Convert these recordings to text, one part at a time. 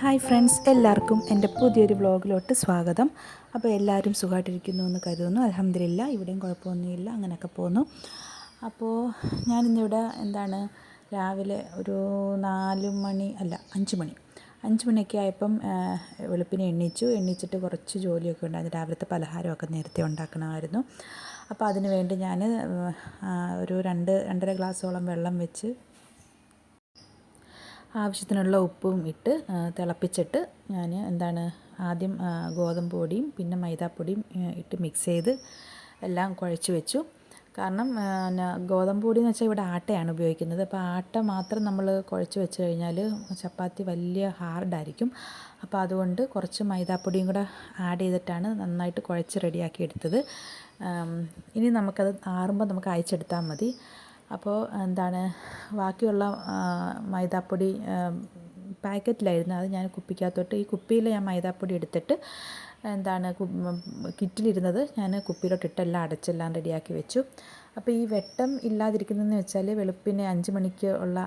Hi friends എല്ലാവർക്കും എന്റെ പുതിയൊരു വ്ളോഗിലോട്ട് സ്വാഗതം. അപ്പോൾ എല്ലാവരും സുഖമായിട്ടിരിക്കുന്നു എന്ന് കരുതുന്നു. അലഹമില്ല ഇവിടെയും കുഴപ്പമൊന്നുമില്ല അങ്ങനെയൊക്കെ പോകുന്നു അപ്പോൾ ഞാനിന്നിവിടെ എന്താണ് രാവിലെ ഒരു നാല് മണി അല്ല അഞ്ച് മണി. അഞ്ച് മണിയൊക്കെ ആയപ്പം വെളുപ്പിനെ എണ്ണീച്ചു എണ്ണീച്ചിട്ട് കുറച്ച് ജോലിയൊക്കെ ഉണ്ടായിരുന്നു. രാവിലത്തെ പലഹാരമൊക്കെ നേരത്തെ ഉണ്ടാക്കണമായിരുന്നു. അപ്പോൾ അതിന് വേണ്ടി ഞാൻ ഒരു രണ്ട് രണ്ടര ഗ്ലാസ്സോളം വെള്ളം വെച്ച് ആവശ്യത്തിനുള്ള ഉപ്പും ഇട്ട് തിളപ്പിച്ചിട്ട് ഞാൻ എന്താണ് ആദ്യം ഗോതമ്പ് പൊടിയും പിന്നെ മൈദാപ്പൊടിയും ഇട്ട് മിക്സ് ചെയ്ത് എല്ലാം കുഴച്ച് വെച്ചു. കാരണം പിന്നെ ഗോതമ്പ് പൊടി എന്ന് വെച്ചാൽ ഇവിടെ ആട്ടയാണ് ഉപയോഗിക്കുന്നത്. അപ്പോൾ ആട്ട മാത്രം നമ്മൾ കുഴച്ച് വെച്ച് കഴിഞ്ഞാൽ ചപ്പാത്തി വലിയ ഹാർഡായിരിക്കും അപ്പോൾ അതുകൊണ്ട് കുറച്ച് മൈദാപ്പൊടിയും കൂടെ ആഡ് ചെയ്തിട്ടാണ് നന്നായിട്ട് കുഴച്ച് റെഡിയാക്കി എടുത്തത്. ഇനി നമുക്കത് ആറുമ്പോൾ നമുക്ക് അയച്ചെടുത്താൽ മതി. അപ്പോൾ എന്താണ് ബാക്കിയുള്ള മൈദാപ്പൊടി പാക്കറ്റിലായിരുന്നു. അത് ഞാൻ കുപ്പിക്കകത്തോട്ട് ഈ കുപ്പിയിൽ ഞാൻ മൈദാപ്പൊടി എടുത്തിട്ട് എന്താണ് കിറ്റിലിരുന്നത് ഞാൻ കുപ്പിയിലോട്ട് എല്ലാം അടച്ചെല്ലാം റെഡിയാക്കി വെച്ചു. അപ്പോൾ ഈ വെട്ടം ഇല്ലാതിരിക്കുന്നതെന്ന് വെച്ചാൽ വെളുപ്പിന് അഞ്ച് മണിക്ക് ഉള്ള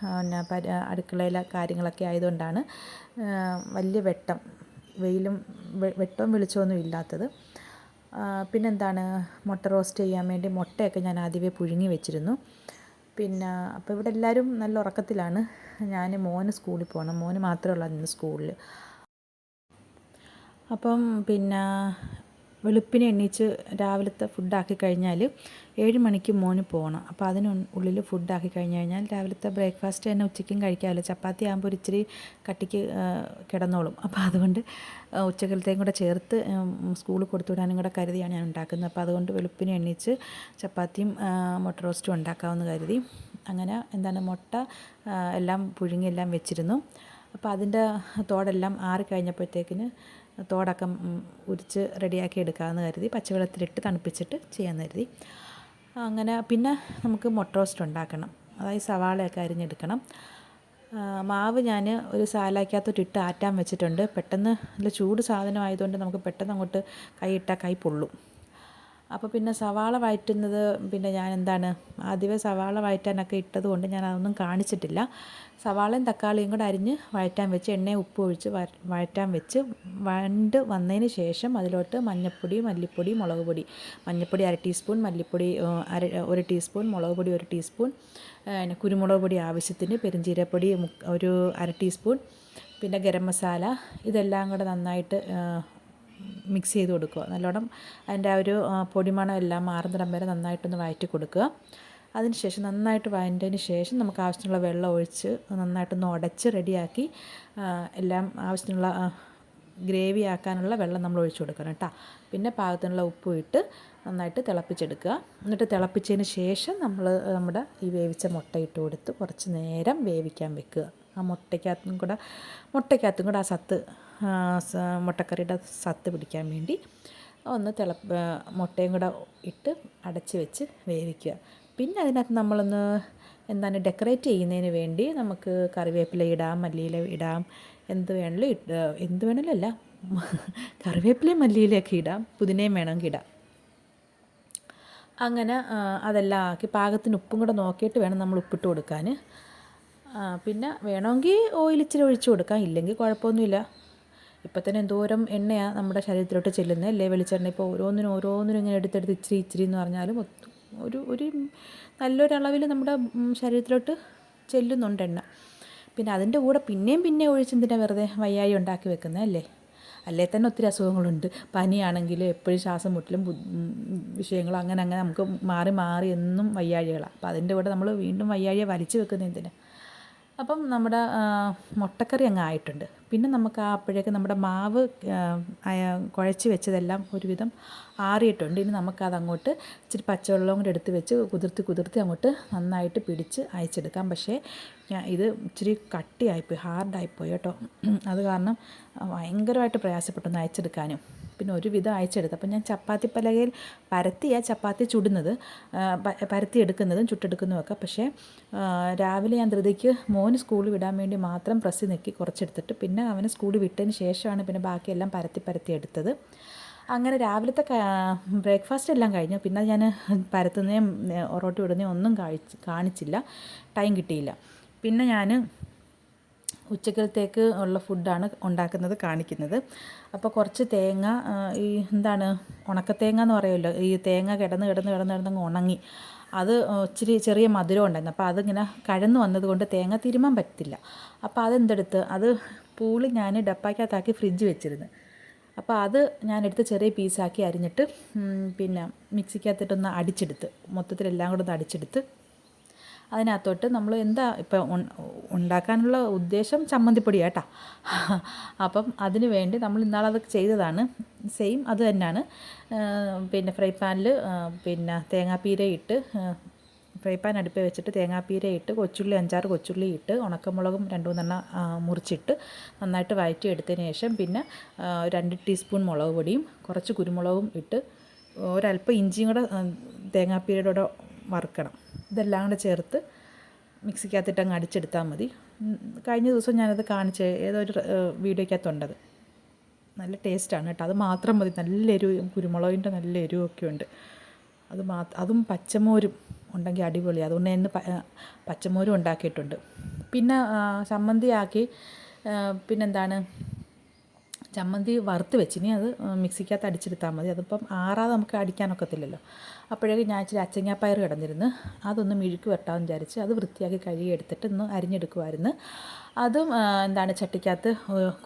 പിന്നെ അടുക്കളയിലെ കാര്യങ്ങളൊക്കെ ആയതുകൊണ്ടാണ് വലിയ വെട്ടം വെയിലും വെട്ടവും വെളിച്ചമൊന്നും ഇല്ലാത്തത്. പിന്നെന്താണ്? മുട്ട റോസ്റ്റ് ചെയ്യാൻ വേണ്ടി മുട്ടയൊക്കെ ഞാൻ ആദ്യമേ പുഴുങ്ങി വെച്ചിരുന്നു. പിന്നെ അപ്പോൾ ഇവിടെ എല്ലാവരും നല്ല ഉറക്കത്തിലാണ്. ഞാൻ മോന് സ്കൂളിൽ പോകണം മോന് മാത്രമേ ഉള്ളൂ ഇന്ന് സ്കൂളിൽ അപ്പം പിന്നെ വെളുപ്പിനെ എണ്ണീച്ച് രാവിലത്തെ ഫുഡാക്കി കഴിഞ്ഞാൽ ഏഴ് മണിക്ക് മോന് പോകണം അപ്പോൾ അതിന് ഉള്ളിൽ ഫുഡാക്കി കഴിഞ്ഞ് കഴിഞ്ഞാൽ രാവിലത്തെ ബ്രേക്ക്ഫാസ്റ്റ് തന്നെ ഉച്ചയ്ക്കും കഴിക്കാമല്ലോ. ചപ്പാത്തി ആകുമ്പോൾ ഒരു ഇച്ചിരി കട്ടിക്ക് കിടന്നോളും. അപ്പോൾ അതുകൊണ്ട് ഉച്ചക്കലത്തെയും കൂടെ ചേർത്ത് സ്കൂളിൽ കൊടുത്തു വിടാനും കൂടെ കരുതിയാണ് ഞാൻ ഉണ്ടാക്കുന്നത്. അപ്പോൾ അതുകൊണ്ട് വെളുപ്പിനെ എണ്ണീച്ച് ചപ്പാത്തിയും മുട്ട റോസ്റ്റും ഉണ്ടാക്കാമെന്ന് കരുതി. അങ്ങനെ എന്താണ് മുട്ട എല്ലാം പുഴുങ്ങി എല്ലാം വെച്ചിരുന്നു. അപ്പോൾ അതിന്റെ തോടെല്ലാം ആറി കഴിഞ്ഞപ്പോഴത്തേക്കിന് തോടൊക്കെ ഉരിച്ച് റെഡിയാക്കി എടുക്കാമെന്ന് കരുതി പച്ചവെള്ളത്തിലിട്ട് തണുപ്പിച്ചിട്ട് ചെയ്യാമെന്ന് കരുതി. അങ്ങനെ പിന്നെ നമുക്ക് മുട്ട റോസ്റ്റ് ഉണ്ടാക്കണം. അതായത് സവാളയൊക്കെ അരിഞ്ഞെടുക്കണം. മാവ് ഞാൻ ഒരു സാലയ്ക്കകത്തോട്ട് ഇട്ട് ആറ്റാൻ വെച്ചിട്ടുണ്ട്. പെട്ടെന്ന് നല്ല ചൂട് സാധനമായതുകൊണ്ട് നമുക്ക് പെട്ടെന്ന് അങ്ങോട്ട് കൈയിട്ടാൽ കൈ പൊള്ളും. അപ്പോൾ പിന്നെ സവാള വഴറ്റുന്നത് പിന്നെ ഞാൻ എന്താണ് ആദ്യമേ സവാള വഴറ്റാനൊക്കെ ഇട്ടതുകൊണ്ട് ഞാൻ അതൊന്നും കാണിച്ചിട്ടില്ല. സവാളയും തക്കാളിയും കൂടെ അരിഞ്ഞ് വഴറ്റാൻ വെച്ച് എണ്ണയും ഉപ്പ് ഒഴിച്ച് വഴറ്റാൻ വെച്ച് വണ്ട് വന്നതിന് ശേഷം അതിലോട്ട് മഞ്ഞൾപ്പൊടി മല്ലിപ്പൊടി മുളക് പൊടി. മഞ്ഞൾപ്പൊടി അര ടീസ്പൂൺ മല്ലിപ്പൊടി അര ഒരു ടീസ്പൂൺ മുളക് പൊടി ഒരു ടീസ്പൂൺ കുരുമുളക് പൊടി ആവശ്യത്തിന് പെരുംജീരപ്പൊടി ഒരു അര ടീസ്പൂൺ പിന്നെ ഗരം മസാല ഇതെല്ലാം കൂടെ നന്നായിട്ട് മിക്സ് ചെയ്ത് കൊടുക്കുക. നല്ലോണം അതിന്റെ ആ ഒരു പൊടിമണം എല്ലാം മാറുന്നിടം വരെ നന്നായിട്ടൊന്ന് വഴറ്റി കൊടുക്കുക. അതിന് ശേഷം നന്നായിട്ട് വഴന്റതിന് ശേഷം നമുക്ക് ആവശ്യത്തിനുള്ള വെള്ളം ഒഴിച്ച് നന്നായിട്ടൊന്ന് ഉടച്ച് റെഡിയാക്കി എല്ലാം ആവശ്യത്തിനുള്ള ഗ്രേവി ആക്കാനുള്ള വെള്ളം നമ്മൾ ഒഴിച്ചു കൊടുക്കണം കേട്ടോ. പിന്നെ പാകത്തിനുള്ള ഉപ്പും ഇട്ട് നന്നായിട്ട് തിളപ്പിച്ചെടുക്കുക. എന്നിട്ട് തിളപ്പിച്ചതിന് ശേഷം നമ്മൾ നമ്മുടെ ഈ വേവിച്ച മുട്ട ഇട്ട് കൊടുത്ത് കുറച്ച് നേരം വേവിക്കാൻ വെക്കുക. ആ മുട്ടയ്ക്കകത്തും കൂടെ മുട്ടയ്ക്കകത്തും കൂടെ ആ സത്ത് മുട്ടക്കറിയുടെ സത്ത് പിടിക്കാൻ വേണ്ടി ഒന്ന് തിള മുട്ടയും കൂടെ ഇട്ട് അടച്ച് വെച്ച് വേവിക്കുക. പിന്നെ അതിനകത്ത് നമ്മളൊന്ന് എന്താണ് ഡെക്കറേറ്റ് ചെയ്യുന്നതിന് വേണ്ടി നമുക്ക് കറിവേപ്പില ഇടാം മല്ലിയില ഇടാം എന്ത് വേണമെങ്കിലും ഇട്ട് എന്ത് വേണമെങ്കിലും അല്ല കറിവേപ്പിലയും മല്ലിയിലയൊക്കെ ഇടാം പുതിനയും വേണമെങ്കിൽ ഇടാം. അങ്ങനെ അതെല്ലാം ആക്കി പാകത്തിന് ഉപ്പും കൂടെ നോക്കിയിട്ട് വേണം നമ്മൾ ഉപ്പിട്ട് കൊടുക്കാൻ. പിന്നെ വേണമെങ്കിൽ ഓയിൽ ഇച്ചിരി ഒഴിച്ച് കൊടുക്കാം ഇല്ലെങ്കിൽ കുഴപ്പമൊന്നുമില്ല. ഇപ്പം തന്നെ എന്തോരം എണ്ണയാണ് നമ്മുടെ ശരീരത്തിലോട്ട് ചെല്ലുന്നത് അല്ലേ? വെളിച്ചെണ്ണ ഇപ്പോൾ ഓരോന്നിനും ഓരോന്നിനും ഇങ്ങനെ എടുത്തെടുത്ത് ഇച്ചിരി ഇച്ചിരി എന്ന് പറഞ്ഞാലും ഒരു ഒരു നല്ലൊരളവിൽ നമ്മുടെ ശരീരത്തിലോട്ട് ചെല്ലുന്നുണ്ട് എണ്ണ. പിന്നെ അതിന്റെ കൂടെ പിന്നെയും പിന്നെ ഒഴിച്ചെന്തിനാണ് വെറുതെ വയ്യായി ഉണ്ടാക്കി വെക്കുന്നത് അല്ലേ? അല്ലേ തന്നെ ഒത്തിരി അസുഖങ്ങളുണ്ട്. പനിയാണെങ്കിൽ എപ്പോഴും ശ്വാസം മുട്ടലും വിഷയങ്ങളും അങ്ങനെ അങ്ങനെ നമുക്ക് മാറി മാറി എന്നും വയ്യാഴികളാണ് അപ്പോൾ അതിന്റെ കൂടെ നമ്മൾ വീണ്ടും വയ്യാഴിയെ വലിച്ചു വെക്കുന്നത് എന്തിനാണ് അപ്പം നമ്മുടെ മുട്ടക്കറി അങ്ങ് ആയിട്ടുണ്ട്. പിന്നെ നമുക്ക് ആ അപ്പോഴേക്ക് നമ്മുടെ മാവ് കുഴച്ച് വെച്ചതെല്ലാം ഒരുവിധം ആറിയിട്ടുണ്ട്. ഇനി നമുക്കതങ്ങോട്ട് ഇച്ചിരി പച്ചവെള്ളം കൂടെ എടുത്ത് വെച്ച് കുതിർത്തി കുതിർത്തി അങ്ങോട്ട് നന്നായിട്ട് പിടിച്ച് അയച്ചെടുക്കാം. പക്ഷേ ഇത് ഇച്ചിരി കട്ടിയായിപ്പോയി ഹാർഡായിപ്പോയി കേട്ടോ. അത് കാരണം ഭയങ്കരമായിട്ട് പ്രയാസപ്പെട്ടു അയച്ചെടുക്കാനും. പിന്നെ ഒരുവിധം അയച്ചെടുത്ത്. അപ്പം ഞാൻ ചപ്പാത്തി പലകയിൽ പരത്തിയാണ് ചപ്പാത്തി ചുടുന്നത് പരത്തി എടുക്കുന്നതും ചുട്ടെടുക്കുന്നതുമൊക്കെ പക്ഷേ രാവിലെ ഞാൻ ധൃതിക്ക് മോന് സ്കൂൾ വിടാൻ വേണ്ടി മാത്രം പ്രസ് നെക്കി കുറച്ചെടുത്തിട്ട് പിന്നെ അവനെ സ്കൂൾ വിട്ടതിന് ശേഷമാണ് പിന്നെ ബാക്കിയെല്ലാം പരത്തി പരത്തി എടുത്തത്. അങ്ങനെ രാവിലത്തെ ബ്രേക്ക്ഫാസ്റ്റ് എല്ലാം കഴിഞ്ഞു. പിന്നെ ഞാൻ പരത്തുന്നതും ഒറോട്ടി വിടുന്നതും ഒന്നും കാണിച്ചില്ല. ടൈം കിട്ടിയില്ല. പിന്നെ ഞാൻ ഉച്ചക്കലത്തേക്ക് ഉള്ള ഫുഡാണ് ഉണ്ടാക്കുന്നത് കാണിക്കുന്നത്. അപ്പോൾ കുറച്ച് തേങ്ങ ഈ എന്താണ് ഉണക്കത്തേങ്ങ എന്ന് പറയുമല്ലോ ഈ തേങ്ങ കിടന്ന് കിടന്ന് കിടന്ന് കിടന്നങ്ങ് ഉണങ്ങി. അത് ഇച്ചിരി ചെറിയ മധുരം ഉണ്ടായിരുന്നു. അപ്പോൾ അതിങ്ങനെ കഴന്ന് വന്നതുകൊണ്ട് തേങ്ങ തിരുമാൻ പറ്റില്ല. അപ്പോൾ അതെന്തെടുത്ത് അത് പൂളി ഞാൻ ഡപ്പാക്കകത്താക്കി ഫ്രിഡ്ജ് വെച്ചിരുന്നു. അപ്പോൾ അത് ഞാനെടുത്ത് ചെറിയ പീസാക്കി അരിഞ്ഞിട്ട് പിന്നെ മിക്സിക്കകത്തിട്ടൊന്ന് അടിച്ചെടുത്ത് മൊത്തത്തിലെല്ലാം കൂടെ ഒന്ന് അടിച്ചെടുത്ത് അതിനകത്തോട്ട് നമ്മൾ എന്താ ഇപ്പം ഉണ്ടാക്കാനുള്ള ഉദ്ദേശം ചമ്മന്തിപ്പൊടി കേട്ടോ അപ്പം അതിന് വേണ്ടി നമ്മൾ ഇന്നാളത് ചെയ്തതാണ്. സെയിം അത് തന്നെയാണ്. പിന്നെ ഫ്രൈ പാനിൽ പിന്നെ തേങ്ങാപ്പീര ഇട്ട് ഫ്രൈ പാൻ അടുപ്പിൽ വെച്ചിട്ട് തേങ്ങാപ്പീര ഇട്ട് കൊച്ചുള്ളി അഞ്ചാറ് കൊച്ചുള്ളി ഇട്ട് ഉണക്കമുളകും രണ്ട് മൂന്നെണ്ണം മുറിച്ചിട്ട് നന്നായിട്ട് വഴറ്റി എടുത്തതിന് ശേഷം പിന്നെ രണ്ട് ടീസ്പൂൺ മുളക് പൊടിയും കുറച്ച് കുരുമുളകും ഇട്ട് ഒരല്പം ഇഞ്ചിയും കൂടെ തേങ്ങാപ്പീരയുടെ വറുക്കണം. ഇതെല്ലാം കൂടെ ചേർത്ത് മിക്സിക്കകത്തിട്ട് അങ്ങ് അടിച്ചെടുത്താൽ മതി. കഴിഞ്ഞ ദിവസം ഞാനത് കാണിച്ച് ഏതോ ഒരു വീഡിയോയ്ക്കകത്തുണ്ടത്. നല്ല ടേസ്റ്റാണ് കേട്ടോ. അത് മാത്രം മതി. നല്ല എരിവ് കുരുമുളകിന്റെ നല്ല എരിവൊക്കെ ഉണ്ട്. അത് മാ അതും പച്ചമോരും ഉണ്ടെങ്കിൽ അടിപൊളി. അതുകൊണ്ട് ഞാൻ പച്ചമോരും ഉണ്ടാക്കിയിട്ടുണ്ട്. പിന്നെ ചമ്മന്തിയാക്കി പിന്നെന്താണ്? ചമ്മന്തി വറുത്ത് വെച്ചിനി അത് മിക്സിക്കകത്ത് അടിച്ചെടുത്താൽ മതി. അതിപ്പം ആറാതെ നമുക്ക് അടിക്കാനൊക്കത്തില്ലല്ലോ. അപ്പോഴേക്കും ഞാൻ ഇച്ചിരി അച്ചങ്ങാപ്പയർ കിടന്നിരുന്ന് അതൊന്ന് മിഴുക്ക് വെട്ടാമെന്ന് വിചാരിച്ച് അത് വൃത്തിയാക്കി കഴുകി എടുത്തിട്ട് ഒന്ന് അരിഞ്ഞെടുക്കുമായിരുന്നു അതും എന്താണ് ചട്ടിക്കകത്ത്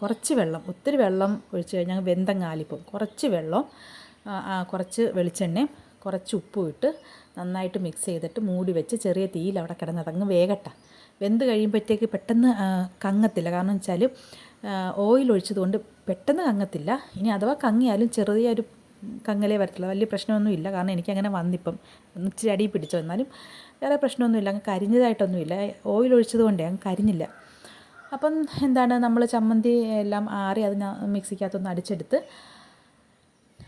കുറച്ച് വെള്ളം ഒത്തിരി വെള്ളം ഒഴിച്ച് കഴിഞ്ഞാൽ വെന്തങ്ങാലിപ്പം കുറച്ച് വെള്ളം കുറച്ച് വെളിച്ചെണ്ണയും കുറച്ച് ഉപ്പും ഇട്ട് നന്നായിട്ട് മിക്സ് ചെയ്തിട്ട് മൂടി വെച്ച് ചെറിയ തീയിൽ അവിടെ കിടന്ന് വേഗട്ട വെന്ത് കഴിയുമ്പോഴത്തേക്ക് പെട്ടെന്ന് കങ്ങത്തില്ല. കാരണം വെച്ചാൽ ഓയിൽ ഒഴിച്ചതുകൊണ്ട് പെട്ടെന്ന് കങ്ങത്തില്ല. ഇനി അഥവാ കങ്ങിയാലും ചെറിയൊരു കങ്ങലേ വരത്തില്ല വലിയ പ്രശ്നമൊന്നുമില്ല. കാരണം എനിക്കങ്ങനെ വന്നിപ്പം ഇച്ചിരി അടി പിടിച്ചു. എന്നാലും വേറെ പ്രശ്നമൊന്നുമില്ല. അങ്ങ് കരിഞ്ഞതായിട്ടൊന്നുമില്ല. ഓയിൽ ഒഴിച്ചത് കൊണ്ടേ അങ്ങ് കരിഞ്ഞില്ല. അപ്പം എന്താണ്? നമ്മൾ ചമ്മന്തി എല്ലാം ആറി അതിന് മിക്സിക്കകത്തൊന്ന് അടിച്ചെടുത്ത്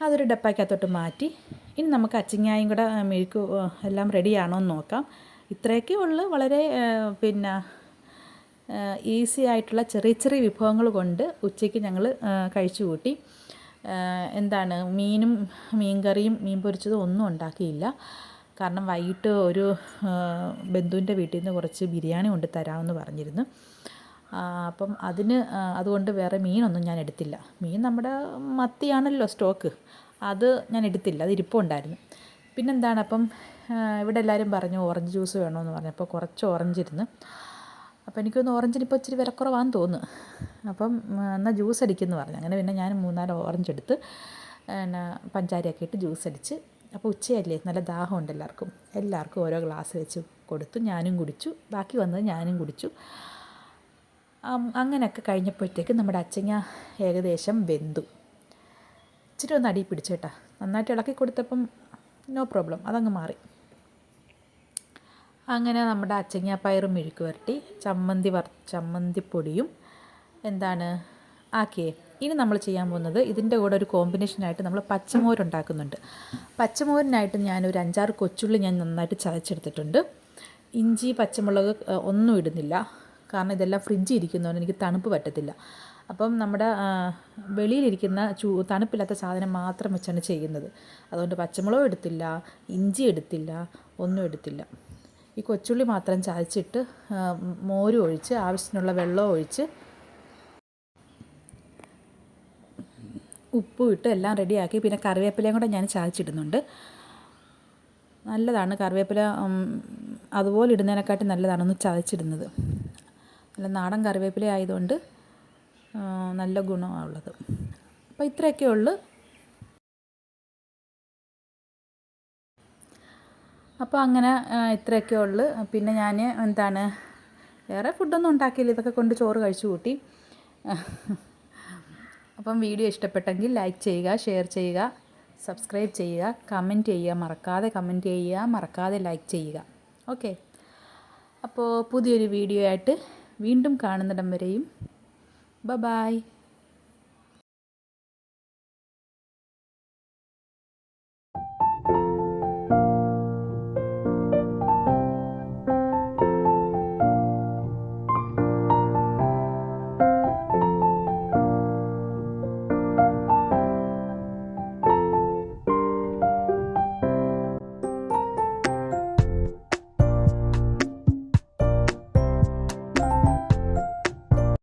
അതൊരു ഡപ്പാക്കകത്തോട്ട് മാറ്റി. ഇനി നമുക്ക് അച്ചിങ്ങായും കൂടെ മെഴുക്ക് എല്ലാം റെഡിയാണോ എന്ന് നോക്കാം. ഇത്രയൊക്കെ ഉള്ളു. വളരെ പിന്നെ ഈസി ആയിട്ടുള്ള ചെറിയ ചെറിയ വിഭവങ്ങൾ കൊണ്ട് ഉച്ചയ്ക്ക് ഞങ്ങൾ കഴിച്ചു കൂട്ടി. എന്താണ് മീനും മീൻകറിയും മീൻ പൊരിച്ചതും ഒന്നും ഉണ്ടാക്കിയില്ല. കാരണം വൈകിട്ട് ഒരു ബന്ധുവിന്റെ വീട്ടിൽ നിന്ന് കുറച്ച് ബിരിയാണി കൊണ്ട് തരാമെന്ന് പറഞ്ഞിരുന്നു. അപ്പം അതിന് അതുകൊണ്ട് വേറെ മീനൊന്നും ഞാൻ എടുത്തില്ല. മീൻ നമ്മുടെ മത്തിയാണല്ലോ സ്റ്റോക്ക്. അത് ഞാൻ എടുത്തില്ല അത് ഇരിപ്പുണ്ടായിരുന്നു പിന്നെന്താണ് അപ്പം ഇവിടെ എല്ലാവരും പറഞ്ഞു ഓറഞ്ച് ജ്യൂസ് വേണമെന്ന് പറഞ്ഞപ്പോൾ കുറച്ച് ഓറഞ്ച് ഇരുന്ന്. അപ്പോൾ എനിക്കൊന്ന് ഓറഞ്ചിന് ഇപ്പോൾ ഇച്ചിരി വിലക്കുറവാന്ന് തോന്നുന്നു. അപ്പം എന്നാൽ ജ്യൂസ് അടിക്കുമെന്ന് പറഞ്ഞു. അങ്ങനെ പിന്നെ ഞാൻ മൂന്നാൽ ഓറഞ്ച് എടുത്ത് പിന്നെ പഞ്ചാരിയൊക്കെ ഇട്ട് ജ്യൂസ് അടിച്ച്. അപ്പോൾ ഉച്ചയല്ലേ? നല്ല ദാഹമുണ്ട് എല്ലാവർക്കും. എല്ലാവർക്കും ഓരോ ഗ്ലാസ് വെച്ച് കൊടുത്തു. ഞാനും കുടിച്ചു. ബാക്കി വന്നത് ഞാനും കുടിച്ചു. അങ്ങനെയൊക്കെ കഴിഞ്ഞപ്പോഴത്തേക്ക് നമ്മുടെ അച്ചങ്ങ ഏകദേശം വെന്തു. ഇച്ചിരി ഒന്ന് അടി പിടിച്ചു കേട്ടാ നന്നായിട്ട് ഇളക്കി കൊടുത്തപ്പം നോ പ്രോബ്ലം അതങ്ങ് മാറി. അങ്ങനെ നമ്മുടെ അച്ചങ്ങാപ്പയറും മെഴുക്ക് വരട്ടി ചമ്മന്തി വർ ചമ്മന്തിപ്പൊടിയും എന്താണ് ആക്കിയേ. ഇനി നമ്മൾ ചെയ്യാൻ പോകുന്നത് ഇതിന്റെ കൂടെ ഒരു കോമ്പിനേഷനായിട്ട് നമ്മൾ പച്ചമോര് ഉണ്ടാക്കുന്നുണ്ട്. പച്ചമോരിനായിട്ട് ഒരു അഞ്ചാറ് കൊച്ചുള്ളി ഞാൻ നന്നായിട്ട് ചതച്ചെടുത്തിട്ടുണ്ട്. ഇഞ്ചി പച്ചമുളക് ഒന്നും ഇടുന്നില്ല. കാരണം ഇതെല്ലാം ഫ്രിഡ്ജിൽ ഇരിക്കുന്നതുകൊണ്ട് എനിക്ക് തണുപ്പ് പറ്റത്തില്ല. അപ്പം നമ്മുടെ വെളിയിലിരിക്കുന്ന ചൂ തണുപ്പില്ലാത്ത സാധനം മാത്രം വെച്ചാണ് ചെയ്യുന്നത്. അതുകൊണ്ട് പച്ചമുളകും എടുത്തില്ല ഇഞ്ചി എടുത്തില്ല ഒന്നും എടുത്തില്ല. ഈ കൊച്ചുള്ളി മാത്രം ചതച്ചിട്ട് മോരും ഒഴിച്ച് ആവശ്യത്തിനുള്ള വെള്ളവും ഒഴിച്ച് ഉപ്പും ഇട്ട് എല്ലാം റെഡിയാക്കി. പിന്നെ കറിവേപ്പിലയും കൂടെ ഞാൻ ചതച്ചിടുന്നുണ്ട്. നല്ലതാണ് കറിവേപ്പില അതുപോലെ ഇടുന്നതിനെക്കാട്ടി നല്ലതാണ് ഒന്ന് ചതച്ചിടുന്നത്. നല്ല നാടൻ കറിവേപ്പില ആയതുകൊണ്ട് നല്ല ഗുണമാണുള്ളത്. അപ്പോൾ ഇത്രയൊക്കെ ഉള്ളു. അപ്പോൾ അങ്ങനെ ഇത്രയൊക്കെ ഉള്ളു. പിന്നെ ഞാൻ എന്താണ് വേറെ ഫുഡൊന്നും ഉണ്ടാക്കിയില്ല. ഇതൊക്കെ കൊണ്ട് ചോറ് കഴിച്ചു കൂട്ടി. അപ്പം വീഡിയോ ഇഷ്ടപ്പെട്ടെങ്കിൽ ലൈക്ക് ചെയ്യുക ഷെയർ ചെയ്യുക സബ്സ്ക്രൈബ് ചെയ്യുക കമന്റ് ചെയ്യുക മറക്കാതെ കമന്റ് ചെയ്യുക മറക്കാതെ ലൈക്ക് ചെയ്യുക. ഓക്കെ. അപ്പോൾ പുതിയൊരു വീഡിയോ ആയിട്ട് വീണ്ടും കാണുന്നിടം വരെയും. ബ ബായ്